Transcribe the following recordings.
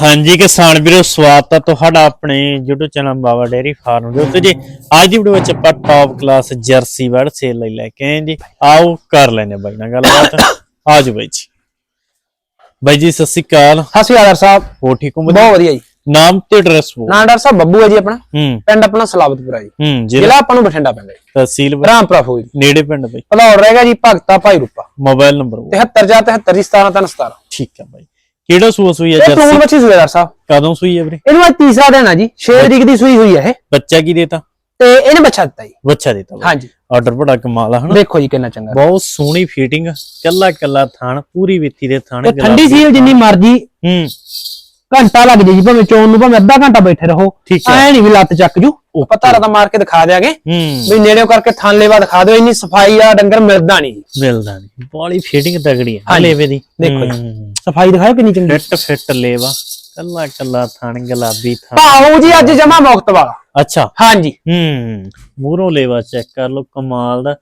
ਹਾਂਜੀ ਕਿਸਾਨ ਵੀਰੋ ਸਵਾਗਤ ਹੈ ਤੁਹਾਡਾ ਆਪਣੇ YouTube channel Baba dairy farm ਦੇ ਉੱਤੇ ਜੀ। ਅੱਜ ਦੀ ਵੀਡੀਓ ਵਿੱਚ ਆਪਾਂ ਟੌਪ ਕਲਾਸ ਜਰਸੀ ਵੜ ਸੇਲ ਲਈ ਲੈ ਕੇ ਆਏ ਜੀ। ਆਓ ਕਰ ਲੈਨੇ ਬਾਈ ਨਾਲ ਗੱਲਬਾਤ। ਆਜੋ ਬਾਈ ਜੀ। ਬਾਈ ਜੀ ਸਤਿ ਸ਼੍ਰੀ ਅਕਾਲ। ਸਤਿ ਸ਼੍ਰੀ ਅਕਾਲ ਡਾਕਟਰ ਸਾਹਿਬ। ਹੋ ਠੀਕ ਹੋ? ਬਹੁਤ ਵਧੀਆ ਜੀ। ਨਾਮ ਤੇ ਐਡਰੈਸ ਬੋ ਨਾਂ ਡਾਕਟਰ ਸਾਹਿਬ ਬੱਬੂ ਹੈ ਜੀ ਆਪਣਾ। ਪਿੰਡ ਆਪਣਾ ਸਲਾਬਤਪੁਰਾ ਜੀ। ਜ਼ਿਲ੍ਹਾ ਆਪਾਂ ਨੂੰ ਬਠਿੰਡਾ ਪੈਂਦਾ ਜੀ। ਤਹਿਸੀਲ ਰਾਮਪੁਰਾ ਫੂਲ ਨੇੜੇ ਪਿੰਡ ਬਾਈ। ਭਲੌੜ ਰਹੇਗਾ ਜੀ ਭਗਤਾ ਭਾਈ ਰੂਪਾ। ਮੋਬਾਈਲ ਨੰਬਰ 73 ਜਾਂ 73 ਜੀ 17 ਤਿੰਨ 17 ਠੀਕ ਹੈ ਬਾਈ। ਕਿਹੜਾ ਸੂਆ ਸੂਈ ਹੈ ਇਹ ਟੂਨ ਜਰਸੀ ਬੱਚੀ ਡਾਕਟਰ ਸਾਹਿਬ ਕਦੋਂ ਸੂਈ ਹੈ ਵੀਰੇ? ਇਹਨੂੰ ਅੱਜ ਤੀਸਰਾ ਦਿਨ ਆ ਜੀ 6 ਤਰੀਕ ਦੀ ਸੂਈ ਹੋਈ ਹੈ ਇਹ। ਬੱਚਾ ਕੀ ਦੇਤਾ? ਤੇ ਇਹਨੇ ਬੱਚਾ ਦਿੱਤਾ ਜੀ। ਬੱਚਾ ਦੇਤਾ ਹਾਂਜੀ। ਆਰਡਰ ਬੜਾ ਕਮਾਲ ਆ ਹਨਾ? ਦੇਖੋ ਜੀ ਕਿੰਨਾ ਚੰਗਾ। ਬਹੁਤ ਸੋਹਣੀ ਫਿਟਿੰਗ ਕੱਲਾ ਕੱਲਾ ਥਣ ਪੂਰੀ ਵਿੱਤੀ ਦੇ ਥਣ ਤੇ ਠੰਡੀ ਸੀਲ ਜਿੰਨੀ ਮਰਜ਼ੀ ਹੂੰ। ਘੰਟਾ ਲੱਗ ਜੇ ਜੀ ਭਾਵੇਂ ਚੋਣ ਨੂੰ ਭਾਵੇਂ ਅੱਧਾ ਘੰਟਾ ਬੈਠੇ ਰਹੋ। ਠੀਕ ਹੈ। ਐ ਨਹੀਂ ਵੀ ਲੱਤ ਚੱਕ ਜੂ। ਪਤਾ ਰਤਾ ਮਾਰ ਕੇ ਦਿਖਾ ਦਿਆਂਗੇ। ਹੂੰ। ਵੀ ਨੇੜਿਓਂ ਕਰਕੇ ਥਾਂ ਲੇਵਾ ਦਿਖਾ ਦਿਓ ਇੰਨੀ ਸਫ਼ਾਈ ਆ ਡੰਗਰ ਮਿਲਦਾ ਨਹੀਂ ਮਿਲਦਾ ਨਹੀਂ। ਬਾਲੀ ਫਿਟਿੰਗ ਤਗੜੀ ਹੈ ਹਾਂਜੀ। ਲੇਵੇ ਦੀ। ਦੇਖੋ ਜੀ। ਹੂੰ। ਸਫ਼ਾਈ ਦਿਖਾਓ ਕਿੰਨੀ ਚੰਗੀ। ਫਿੱਟ ਫਿੱਟ ਲੇਵਾ। ਕੱਲਾ ਕੱਲਾ ਥਣ ਗੁਲਾਬੀ ਥਣ। ਭਾਉ ਜੀ ਅੱਜ ਜਮਾ ਮੁਕਤ ਵਾਲਾ। ਅੱਛਾ। ਹਾਂਜੀ। ਹੂੰ। ਮੂਰੋਂ ਲੇਵਾ ਚੈੱਕ ਕਰ ਲਓ ਕਮਾਲ ਦਾ।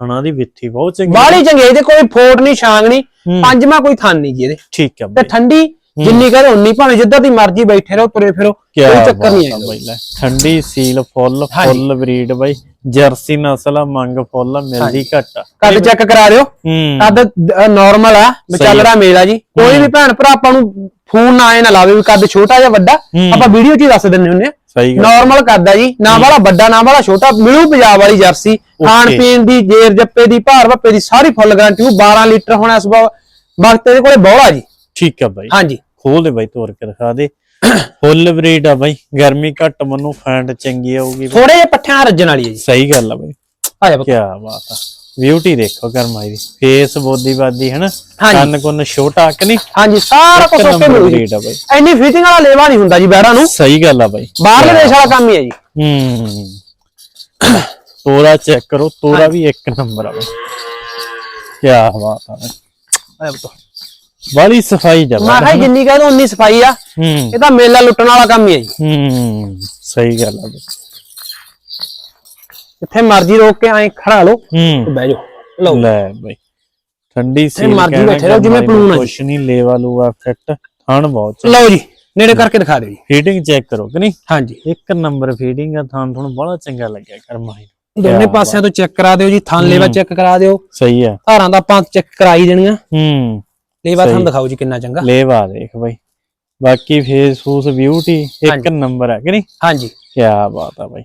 ਥਣਾ ਦੀ ਵਿੱਥੀ ਬਹੁਤ ਚੰਗੀ। ਬਾਹਲੀ ਚੰਗੀ ਇਹਦੇ ਕੋਈ ਫੋਟ ਨਹੀਂ ਛਾਂਗ ਨਹੀਂ ਹੂੰ। ਪੰਜਵਾਂ ਕੋਈ ਥਾਨ ਨਹੀਂ ਜੀ ਇਹਦੇ। ਠੀਕ ਹੈ ਤੇ ਬਾਈ। ਠੰਡੀ ਜਿੰਨੀ ਕਰੇ ਉਨੀ ਭਾਵੇਂ ਜਿੱਦਾਂ ਦੀ ਮਰਜ਼ੀ ਬੈਠੇ ਰਹੋ ਤੁਰੇ ਫਿਰੋ ਕੋਈ ਚੱਕਰ ਨਹੀਂ ਆ ਹੈ ਬਾਈ ਲੈ। ਠੰਡੀ ਸੀਲ ਫੁੱਲ। ਫੁੱਲ ਬਰੀਡ ਬਾਈ। ਜਰਸੀ ਨਸਲ ਆ ਮੰਗ ਫੁੱਲ ਆ, ਮਿਲਦੀ ਘੱਟ। ਆ ਕੱਦ ਚੈੱਕ ਕਰਾ ਹੂੰ। ਕੱਦ ਨਾਰਮਲ ਆ ਵਿਚਾਲੜਾ ਮੇਲ ਆ। ਜੀ। ਕੋਈ ਵੀ ਭੈਣ ਭਰਾ ਆਪਾਂ ਨੂੰ ਫੋਨ ਨਾ ਆਏ ਨਾ ਲਾਵੇ ਵੀ ਕੱਦ ਛੋਟਾ ਜਾਂ ਵੱਡਾ। ਆਪਾਂ ਵੀਡੀਓ 'ਚ ਹੀ ਦੱਸ ਦਿੰਦੇ ਹੁੰਦੇ ਆ। ਸਹੀ ਗੱਲ। ਨਾਰਮਲ ਕੱਦ ਆ ਜੀ। ਨਾ ਵਾਲਾ ਵੱਡਾ ਨਾ ਵਾਲਾ ਛੋਟਾ ਮਿਲੂ ਪੰਜਾਬ ਵਾਲੀ ਜਰਸੀ। ਖਾਣ. ਪੀਣ ਦੀ ਜੇਰ ਜੱਪੇ ਦੀ ਭਾਰ ਭੱਪੇ ਦੀ ਸਾਰੀ ਫੁੱਲ ਗਾਰੰਟੀ ਉਹ 12 ਲੀਟਰ ਹੋਣਾ ਇਸ ਵਕਤ ਇਹਦੇ ਕੋਲੇ ਬੋਲਾ ਜੀ। ਠੀਕ ਆ ਬਾਈ। ਹਾਂਜੀ। ਖੋਲ ਦੇ ਬਾਈ ਤੋੜ ਕੇ ਦਿਖਾ ਦੇ। ਫੁੱਲ ਬਰੀਡ ਆ ਬਾਈ ਗਰਮੀ ਘੱਟ ਮਨੂੰ ਫੈਂਟ ਚੰਗੀ ਆਊਗੀ। ਥੋੜੇ ਜਿਹੇ ਪੱਠਿਆਂ ਰੱਜਣ ਵਾਲੀ ਹੈ ਜੀ। ਸਹੀ ਗੱਲ ਆ ਬਾਈ। ਆ ਜਾ। ਕੀ ਬਾਤ ਆ। ਬਿਊਟੀ ਦੇਖੋ ਗਰਮਾਈ ਦੀ ਫੇਸ ਬੋਦੀ ਬਾਦੀ ਹੈਨਾ। ਕੰਨ ਕੁੰਨ ਛੋਟਾ ਕਿ ਨਹੀਂ? ਹਾਂਜੀ ਸਾਰਾ ਕੁਝ ਨੰਬਰ ਮਿਲੂ ਜੀ ਇੰਨੀ ਫਿਟਿੰਗ ਵਾਲਾ ਲੇਵਾ ਨਹੀਂ ਹੁੰਦਾ ਜੀ ਬੈਰਾਂ ਨੂੰ। ਸਹੀ ਗੱਲ ਆ ਬਾਈ। ਬਾਹਰਲੇ ਦੇਸ਼ ਵਾਲਾ ਕੰਮ ਹੀ ਹੈ ਜੀ। ਹੂੰ। ਤੋਰਾ ਚੈੱਕ ਕਰੋ ਤੋਰਾ ਵੀ ਇੱਕ ਨੰਬਰ ਆ ਬਾਈ। ਕੀ ਬਾਤ ਆ ਆ ਪੁੱਤ। ਬਾਲੀ ਸਫ਼ਾਈ ਜਾ ਮੈਂ ਕਿਹਾ ਜੀ ਜਿੰਨੀ ਕਹੇ ਉਨੀ ਸਫ਼ਾਈ ਆ। ਇਹ ਤਾਂ ਮੇਲਾ ਲੁੱਟਣ ਵਾਲਾ ਕੰਮ ਹੀ ਹੈ ਜੀ। ਹੂੰ ਸਹੀ ਗੱਲ ਆ ਬਾਈ ਜਿੱਥੇ ਮਰਜ਼ੀ ਰੋਕ ਕੇ ਐਂ ਖੜਾ ਲਓ ਤੇ ਹੂੰ ਬਹਿ ਜਾਓ। ਲਓ। ਲੈ ਬਈ ਠੰਡੀ ਸੀ ਮਰਜ਼ੀ ਬੈਠੇ ਰਹੋ, ਜਿਵੇਂ ਪਲੂਣ ਆ ਜੀ। ਕੁਛ ਨਹੀਂ ਲੇਵਾ ਲੂਆ ਫਿੱਟ ਥਣ ਬਹੁਤ ਲਓ ਜੀ ਨੇੜੇ ਕਰਕੇ ਦਿਖਾ ਦਿਓ ਜੀ। ਫੀਡਿੰਗ ਚੈੱਕ ਕਰੋ ਕਿ ਨਹੀਂ? ਹਾਂਜੀ। ਇੱਕ ਨੰਬਰ ਫੀਡਿੰਗ ਆ ਥਣ ਤੁਹਾਨੂੰ ਬੜਾ ਚੰਗਾ ਲੱਗਿਆ ਕਰਮਾਈ ਦੋਨੇ ਪਾਸਿਆਂ ਤੋਂ ਚੈੱਕ ਕਰਾ ਦਿਓ ਜੀ ਥਾਂ ਲੇਵਾ ਚੈੱਕ ਕਰਾ ਦਿਓ। ਸਹੀ ਆ। ਧਾਰਾਂ ਦਾ ਆਪਾਂ ਚੈੱਕ ਕਰਾਈ ਦੇਣੀਆਂ। ਹੂੰ। ਲੇਵਾ ਥਾਂ ਦਿਖਾਓ ਜੀ ਕਿੰਨਾ ਚੰਗਾ। ਲੇਵਾ ਦੇਖ ਬਈ। ਬਾਕੀ ਫੇਸ ਫੂਸ ਬਿਊਟੀ ਇੱਕ। ਨੰਬਰ ਹੈ ਕਿ ਨਹੀਂ? ਹਾਂਜੀ। ਕੀ ਬਾਤ ਆ ਬਾਈ।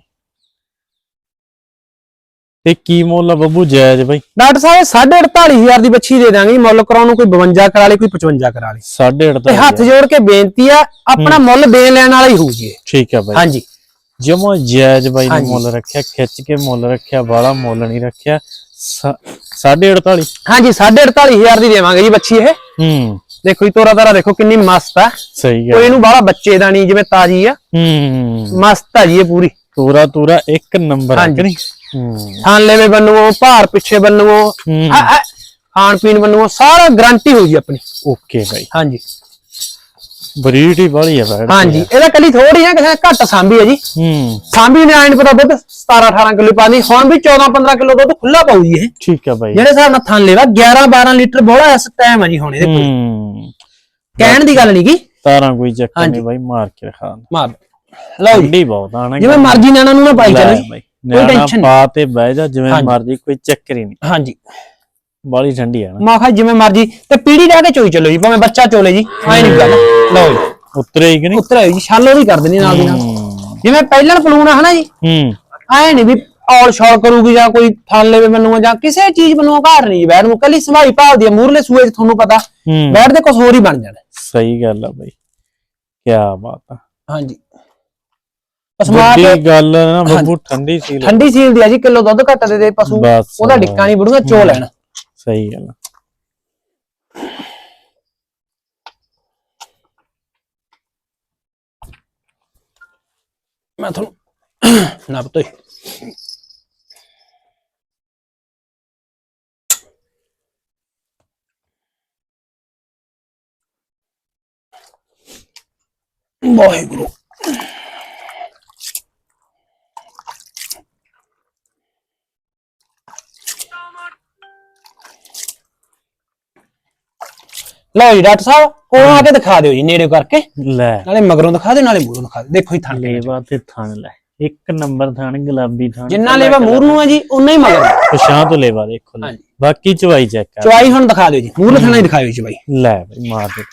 ਤੇ ਕੀ ਮੁੱਲ ਆ ਬੱਬੂ ਜਾਇਜ਼ ਬਾਈ? ਡਾਕਟਰ ਸਾਹਿਬ 48500 ਦੀ ਬੱਚੀ ਦੇ ਦਾਂਗੇ ਮੁੱਲ ਕਰਾਉਣ ਨੂੰ ਕੋਈ 52 ਕਰਾ ਲੇ ਕੋਈ 55 ਕਰਾ ਲੇ 8.5 ਤੇ ਹੱਥ ਜੋੜ ਕੇ ਬੇਨਤੀ ਆ ਆਪਣਾ ਮੁੱਲ ਦੇਣ ਲੈਣ ਵਾਲਾ ਹੀ ਹੋਊ ਜੀ। ਠੀਕ ਆ ਬਾਈ। ਹਾਂਜੀ। ਜਮੋ ਜਾਇਜ਼ ਬਾਈ ਨੇ। ਮੁੱਲ ਰੱਖਿਆ ਖਿੱਚ ਕੇ ਮੁੱਲ ਰੱਖਿਆ ਬਾਲਾ ਮੁੱਲ ਨਹੀਂ ਰੱਖਿਆ। 48 ਹਾਂਜੀ 48500 ਦੀ ਦੇਵਾਂਗੇ ਜੀ ਬੱਚੀ ਇਹ। ਹੂੰ। ਦੇਖੋ ਜੀ ਤੋਰਾ ਤਾਰਾ ਦੇਖੋ ਕਿੰਨੀ ਮਸਤ ਆ। ਸਹੀ ਕੋਈ ਗੱਲ ਇਹਨੂੰ ਬਾਹਲਾ ਬੱਚੇ ਦਾ ਨਹੀਂ ਜਿਵੇਂ ਤਾਜੀ ਆ। ਹੂੰ। ਮਸਤ ਆ ਜੀ ਇਹ ਪੂਰੀ। ਤੂਰਾ ਤੂਰਾ ਇੱਕ ਨੰਬਰ ਹੈ ਹਾਂਜੀ। ਕਿ ਨਹੀਂ? ਹੂੰ। ਲੈਵੇ ਬੰਨੂਓ ਭਾਰ ਪਿੱਛੇ ਬੰਨੂਓ ਹੂੰ। ਆ- ਆ, ਖਾਣ ਪੀਣ ਬੰਨੂਓ ਸਾਰਾ ਗਾਰੰਟੀ ਹੋਊ ਜੀ ਆਪਣੀ। ਓਕੇ ਬਾਈ। ਹਾਂਜੀ। ਬਰੀਡ ਹੀ ਆ ਬੈਡ ਹਾਂਜੀ ਇਹਦਾ ਕੱਲੀ ਥੋੜੀ ਆ ਕਿਸੇ ਨੇ ਘੱਟ ਸਾਂਭੀ ਹੈ ਜੀ। ਹੂੰ। ਸਾਂਭੀ ਨੇ ਆਇਨ ਪਤਾ ਦੁੱਧ 17 18 ਕਿਲੋ ਪਾਣੀ ਹੁਣ ਵੀ 14 15 ਕਿਲੋ ਦੁੱਧ ਖੁੱਲਾ ਜੀ ਇਹ। ਠੀਕ ਆ ਬਾਈ। ਜਿਹੜੇ ਹਿਸਾਬ ਨਾਲ ਥਾਂ ਲੈਵਾ 11 12 ਲੀਟਰ ਬੋਲਾ ਇਸ ਟਾਈਮ ਆ ਜੀ ਹੁਣ ਇਹਦੇ ਕੋਲ। ਕਹਿਣ ਦੀ ਗੱਲ ਨਹੀਂ ਕੀ ਤਾਰਾਂ ਕੋਈ ਚੱਕਰ ਹਾਂਜੀ। ਨਹੀਂ ਬਾਈ ਮਾਰ ਕੇ ਰਖਾ ਮਾਰ ਲਓ ਜੀ। ਬਹੁਤ ਆਣਾ ਜਿਵੇਂ ਮਰਜ਼ੀ ਨਾਨਾ ਨੂੰ ਨਾ ਪਾਈ ਚਲੋ ਕੋਈ tension ਪਾ ਤੇ ਬਹਿ ਜਾ ਜਿਵੇਂ। ਮਰਜ਼ੀ ਕੋਈ ਚੱਕਰ ਹੀ ਨਹੀਂ ਹਾਂਜੀ। ਬਾਲੀ ਠੰਡੀ ਆ ਨਾ। ਮੈਂ ਕਿਹਾ ਜਿਵੇਂ ਮਰਜ਼ੀ ਤੇ ਪੀੜੀ ਰਹਿ ਕੇ ਚੋਈ ਚਲੋ ਜੀ ਭਾਵੇਂ ਬੱਚਾ ਚੋਲੇ ਜੀ ਐ ਨਹੀਂ ਗੱਲ ਲਓ ਜੀ। ਉਤਰੇ ਹੀ ਕਿ ਨਹੀਂ? ਉੱਤਰ ਜੀ ਛਾਲੋ ਵੀ ਕਰ ਦੇਣੀ ਨਾਲ ਦੀ ਨਾਲ। ਜਿਵੇਂ ਪਹਿਲਾਂ ਪਲੂਣ ਆ ਹਨਾ ਜੀ? ਹੂੰ। ਐ ਨਹੀਂ ਵੀ ਔਲ ਸ਼ੌਲ ਕਰੂਗੀ ਜਾਂ ਕੋਈ ਥਾਲ ਲੈਵੇ ਮੈਨੂੰ ਜਾਂ ਕਿਸੇ ਚੀਜ਼ ਮੈਨੂੰ ਘਾਟ ਨਹੀਂ ਜੀ ਬੈਠ ਨੂੰ। ਕੱਲੀ ਸੰਭਾਈ ਭਾਲਦੀ ਆ ਮੂਰਲੇ ਸੂਏ 'ਚ ਤੁਹਾਨੂੰ ਪਤਾ। ਬੈਠ ਦੇ ਕੁਝ ਹੋਰ ਹੀ ਬਣ ਜਾਣਾ। ਸਹੀ ਗੱਲ ਆ ਬਾਈ। ਕੀ ਬਾਤ ਆ। ਹਾਂਜੀ। ਅਸਮਾਤ ਵੱਡੀ ਗੱਲ ਨਾ ਬੱਬੂ ਠੰਡੀ ਸੀ ਠੰਡੀ ਸੀਲ ਦੀ ਆ ਜੀ ਕਿਲੋ ਦੁੱਧ ਘੱਟ ਦੇ ਦੇ ਪਸ਼ੂ। ਉਹਦਾ ਡਿੱਕਾ ਨਹੀਂ ਬੜੂਗਾ ਚੋ ਲੈਣਾ। ਸਹੀ ਗੱਲ ਆ। ਮੈਂ ਤੁਹਾਨੂੰ ਨਾ ਪਤੋਈ ਵਾਹਿਗੁਰੂ ਲਓ ਜੀ ਡਾਕਟਰ ਸਾਹਿਬ ਕੋਲੋਂ ਆ ਕੇ ਦਿਖਾ ਦਿਓ ਜੀ ਨੇੜੇ ਕਰਕੇ। ਲੈ। ਨਾਲੇ ਮਗਰੋਂ ਦਿਖਾ ਦਿਓ ਨਾਲੇ ਮੂਹਰੋਂ ਦਿਖਾ ਦਿਓ। ਦੇਖੋ ਜੀ ਥਣ ਕਿਵੇਂ। ਲੇਵਾ ਤੇ ਥਣ ਲੈ। ਇੱਕ ਨੰਬਰ ਥਣ ਗੁਲਾਬੀ ਥਣ। ਜਿੰਨਾ ਲੇਵਾ ਮੂਰ ਨੂੰ ਹੈ ਜੀ ਉਨਾ ਹੀ ਮਗਰ। ਪਛਾਂ ਤੋਂ ਲੇਵਾ ਦੇਖੋ ਲੈ। ਹਾਂਜੀ। ਬਾਕੀ ਚਵਾਈ ਚੈੱਕ ਕਰ। ਚਵਾਈ ਹੁਣ ਦਿਖਾ ਦਿਓ ਜੀ ਮੂਹਰਲੇ ਥਣਾ ਹੀ ਦਿਖਾਇਓ ਜੀ ਚਵਾਈ। ਲੈ ਬਈ ਮਾਰ ਦੇ।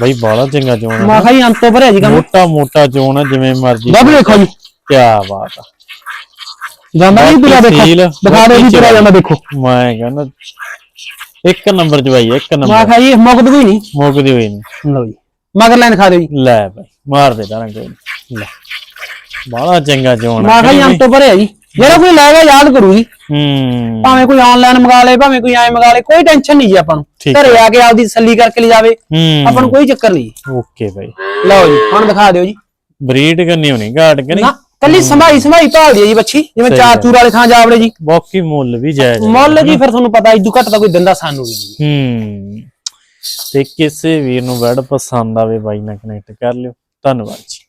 ਬਈ ਬਾਲਾ ਚੰਗਾ ਚੋਣ ਆ ਮੈਂ ਕਿਹਾ ਜੀ ਅੰਤ ਤੋਂ ਭਰਿਆ ਜੀ ਕੰਮ। ਮੋਟਾ ਮੋਟਾ ਚੋਣ ਆ ਜਿਵੇਂ ਮਰਜ਼ੀ ਦੱਬ ਦੇਖੋ ਜੀ। ਕੀ ਬਾਤ ਆ। ਜਾਂਦਾ ਨਹੀਂ ਪੂਰਾ ਦੇਖੋ। ਸੀਲ, ਦਿਖਾ ਦਿਓ ਜੀ ਪੂਰਾ ਜਾਂਦਾ ਦੇਖੋ। ਮੈਂ ਕਹਿੰਦਾ ਇੱਕ ਨੰਬਰ ਚਵਾਈ ਇੱਕ ਨੰਬਰ। ਕਿਹਾ ਜੀ ਮੁਕਦ ਵੀ ਨਹੀਂ। ਮੁੱਕਦੀ ਹੋਈ ਨਹੀਂ। ਲਓ ਜੀ। ਮਗਰ ਲਾਈਨ ਦਿਖਾ ਦਿਓ ਜੀ। ਲੈ ਬਈ ਮਾਰ ਦੇ ਦਾਣਾ ਕੋਈ ਨੀ। ਲੈ। ਬਾਲਾ ਚੰਗਾ ਚੋਣ ਮੈਂ ਆ ਕਿਹਾ ਜੀ ਅੰਤ ਭਰਿਆ ਜੀ। ਜਿਹੜਾ ਕੋਈ ਲੈਗਾ ਯਾਦ ਕਰੂ ਜੀ। ਹੂੰ। ਭਾਵੇਂ ਕੋਈ ਆਨਲਾਈਨ ਮੰਗਾ ਲੇ ਭਾਵੇਂ ਕੋਈ ਐ ਮੰਗਾ ਲੇ ਕੋਈ ਟੈਨਸ਼ਨ ਨਹੀਂ ਜੀ ਆਪਾਂ ਨੂੰ। ਠੀਕ ਘਰੇ ਆ ਕੇ ਆਪਦੀ ਤਸੱਲੀ ਕਰਕੇ ਲੈ ਜਾਵੇ। ਆਪਾਂ ਨੂੰ ਕੋਈ ਚੱਕਰ ਨਹੀਂ। ਜੀ ਓਕੇ ਬਾਈ। ਲਓ ਜੀ ਹੁਣ ਦਿਖਾ ਦਿਓ ਜੀ। ਬਰੀਡ ਕਰਨੀ ਹੋਣੀ ਗਾੜ ਕੇ ਨਹੀਂ ਨਾ। ਕੱਲੀ ਸੰਭਾਈ ਸੰਭਾਈ ਭਾਲਦੀ ਹੈ ਜੀ ਬੱਚੀ ਜਿਵੇਂ ਸਹੀ ਚਾਰ ਗੱਲ। ਚੂਰ ਵਾਲੇ ਥਾਂ ਜਾਵੜੇ ਜੀ। ਬਾਕੀ ਮੁੱਲ ਵੀ ਜਾਇਜ਼ ਹੈ। ਮੁੱਲ ਜੀ ਫਿਰ ਤੁਹਾਨੂੰ ਪਤਾ ਇਦੋਂ ਘੱਟ ਤਾਂ ਕੋਈ ਦਿੰਦਾ ਸਾਨੂੰ ਵੀ ਨਹੀਂ। ਹੂੰ। ਤੇ ਕਿਸੇ ਵੀਰ ਨੂੰ ਵੈਡ ਪਸੰਦ ਆਵੇ ਬਾਈ ਨਾਲ ਕਨੈਕਟ ਕਰ ਲਿਓ। ਧੰਨਵਾਦ ਜੀ।